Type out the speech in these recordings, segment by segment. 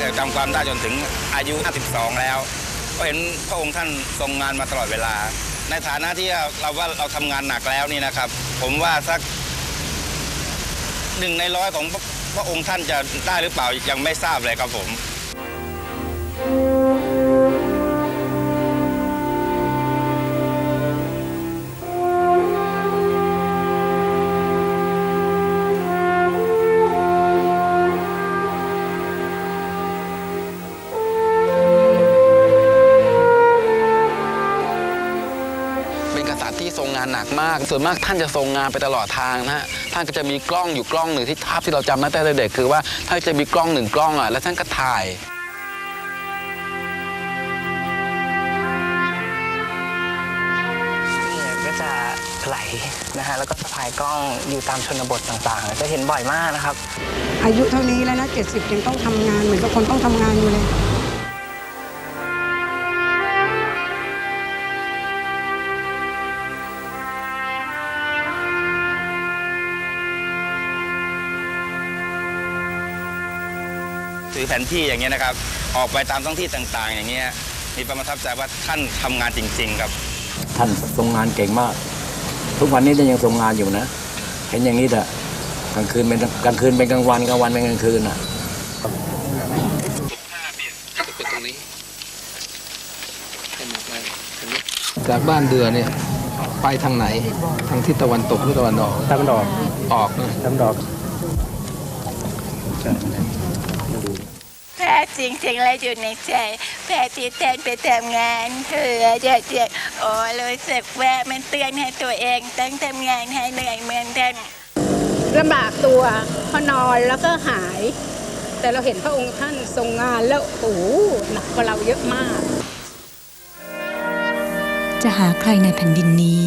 แต่จำความได้จนถึงอายุ 52 แล้ว ก็เห็นพระองค์ท่านทรงงานมาตลอดเวลา ในฐานะที่เราว่าเราทำงานหนักแล้วนี่นะครับ ผมว่าสักหนึ่งในร้อยของพระองค์ท่านจะได้หรือเปล่ายังไม่ทราบเลยครับผมเป็ หนักมาก ส่วนมากท่านจะทรงงานไปตลอดทางนะฮะท่านก็จะมีกล้องอยู่กล้องหนึ่งที่ภาพที่เราจำมาตั้งแต่เด็กคือว่าท่านจะมีกล้องหนึ่งกล้องอะแล้วท่านก็ถ่ายเนี่ยก็จะไหลนะฮะแล้วก็สะพายกล้องอยู่ตามชนบทต่างๆ จะเห็นบ่อยมากนะครับ อายุเท่านี้แล้วนะ 70 ยังต้องทำงานเหมือนกับคนต้องทำงานอยู่เลย ถือแผนที่อย่างเงี้ยนะครับ ออกไปตามท้องที่ต่าง ๆ อย่างเงี้ยมีความประทับใจว่าท่านทำงานจริง ๆ ครับ ท่านทรงงานเก่งมาก ทุกวันนี้ท่านยังทรงงานอยู่นะ เห็นอย่างนี้แต่กลางคืนเป็นกลางคืนเป็นกลางวันกลางวันเป็นกลางคืนอะจากบ้านเดือเนี่ยไปทางไหน ทางทิศตะวันตกหรือตะวันออกตามดอกออกนะตามดอก แพ้จริงๆแล้วอยู่ในใจแพ้ที่แทนไปทำงานเพื่อจะเจ็บโอ้รู้สึกว่ามันเตือนให้ตัวเองต้องทำงานให้เหนื่อยเหมือนกันลำบากตัวพอนอนแล้วก็หาย แต่เราเห็นพระองค์ท่านทรงงานแล้วโอ้โหหนักกว่าเราเยอะมาก จะหาใครในแผ่นดินนี้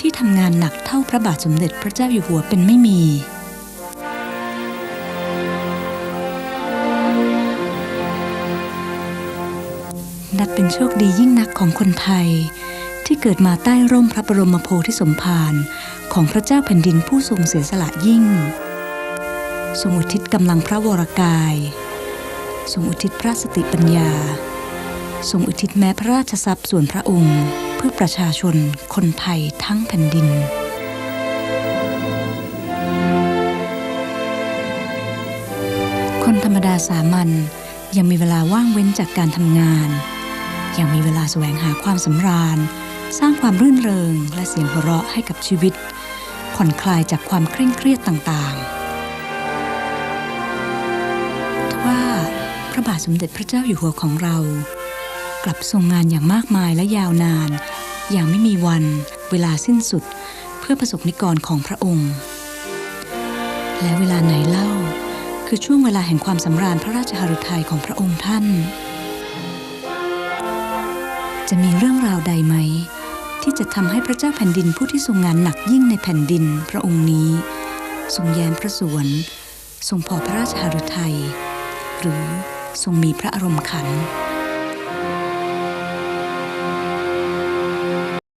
ที่ทำงานหนักเท่าพระบาทสมเด็จพระเจ้าอยู่หัวเป็นไม่มี โชคดียิ่งนักของคนไทย ที่เกิดมาใต้ร่มพระบรมโพธิสมภารของพระเจ้าแผ่นดินผู้ทรงเสียสละยิ่ง ทรงอุทิศกำลังพระวรกาย ทรงอุทิศพระสติปัญญา ทรงอุทิศแม้พระราชทรัพย์ส่วนพระองค์เพื่อประชาชนคนไทยทั้งแผ่นดินคนธรรมดาสามัญยังมีเวลาว่างเว้นจากการทำงาน ยังมีเวลาแสวงหาความสำราญ สร้างความรื่นเริง และเสียงหัวเราะให้กับชีวิต ผ่อนคลายจากความเคร่งเครียดต่างๆทว่าพระบาทสมเด็จพระเจ้าอยู่หัวของเรา กลับทรงงานอย่างมากมายและยาวนาน อย่างไม่มีวัน เวลาสิ้นสุด เพื่อประสบนิกรของพระองค์ และเวลาไหนเล่า คือช่วงเวลาแห่งความสำราญพระราชหฤทัยของพระองค์ท่าน จะมีเรื่องราวใดไหม ที่จะทำให้พระเจ้าแผ่นดินผู้ที่ทรงงานหนักยิ่งในแผ่นดินพระองค์นี้ ทรงแย้มพระสวน ทรงพอพระราชหฤทัยหรือทรงมีพระอารมณ์ขัน